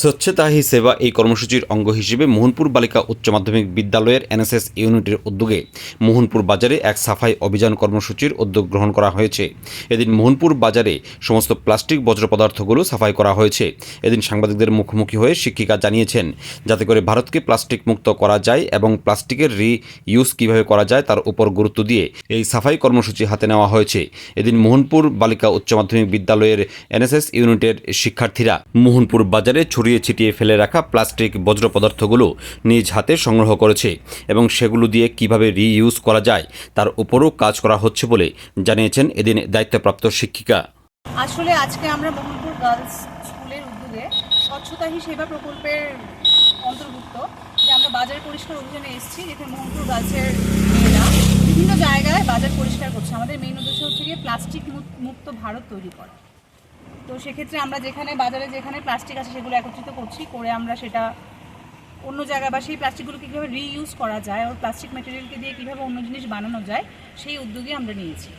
স্বচ্ছতা হি সেবা এই কর্মসূচির অঙ্গ হিসেবে মোহনপুর বালিকা উচ্চ মাধ্যমিক বিদ্যালয়ের এনএসএস ইউনিটের উদ্যোগে মোহনপুর বাজারে এক সাফাই অভিযান কর্মসূচির উদ্যোগ গ্রহণ করা হয়েছে। এদিন মোহনপুর বাজারে সমস্ত প্লাস্টিক বজ্র পদার্থগুলো সাফাই করা হয়েছে। এদিন সাংবাদিকদের মুখোমুখি হয়ে শিক্ষিকা জানিয়েছেন, যাতে করে ভারতকে প্লাস্টিক মুক্ত করা যায় এবং প্লাস্টিকের রি ইউজ কীভাবে করা যায় তার উপর গুরুত্ব দিয়ে এই সাফাই কর্মসূচি হাতে নেওয়া হয়েছে। এদিন মোহনপুর বালিকা উচ্চ মাধ্যমিক বিদ্যালয়ের এনএসএস ইউনিটের শিক্ষার্থীরা মোহনপুর বাজারে ছড়িয়ে ছিটিয়ে ফেলে রাখা প্লাস্টিক, বজ্র পদার্থগুলো নিজ হাতে সংগ্রহ করেছে এবং সেগুলো দিয়ে কীভাবে রিইউজ করা যায় তার উপরও কাজ করা হচ্ছে বলে জানিয়েছেন এদিন দায়িত্বপ্রাপ্ত শিক্ষিকা। আসলে আজকে আমরা মোহনপুর গার্লস স্কুলের উদ্যোগে স্বচ্ছতা হি সেবা প্রকল্পের অন্তর্ভুক্ত, যে আমরা বাজার পরিষ্কার অভিযানে এসেছি, যেখানে মোহনপুর গার্লসের মেয়েরা বিভিন্ন জায়গায় বাজার পরিষ্কার করছে। আমাদের মেইন উদ্দেশ্য হচ্ছে গিয়ে প্লাস্টিক মুক্ত ভারত তৈরি করা। তো সেক্ষেত্রে আমরা যেখানে, বাজারে যেখানে প্লাস্টিক আছে সেগুলো একত্রিত করছি, করে আমরা সেটা অন্য জায়গায় বা সেই প্লাস্টিকগুলোকে কীভাবে রিইউজ করা যায়, ওর প্লাস্টিক ম্যাটেরিয়ালকে দিয়ে কীভাবে অন্য জিনিস বানানো যায়, সেই উদ্যোগে আমরা নিয়েছি।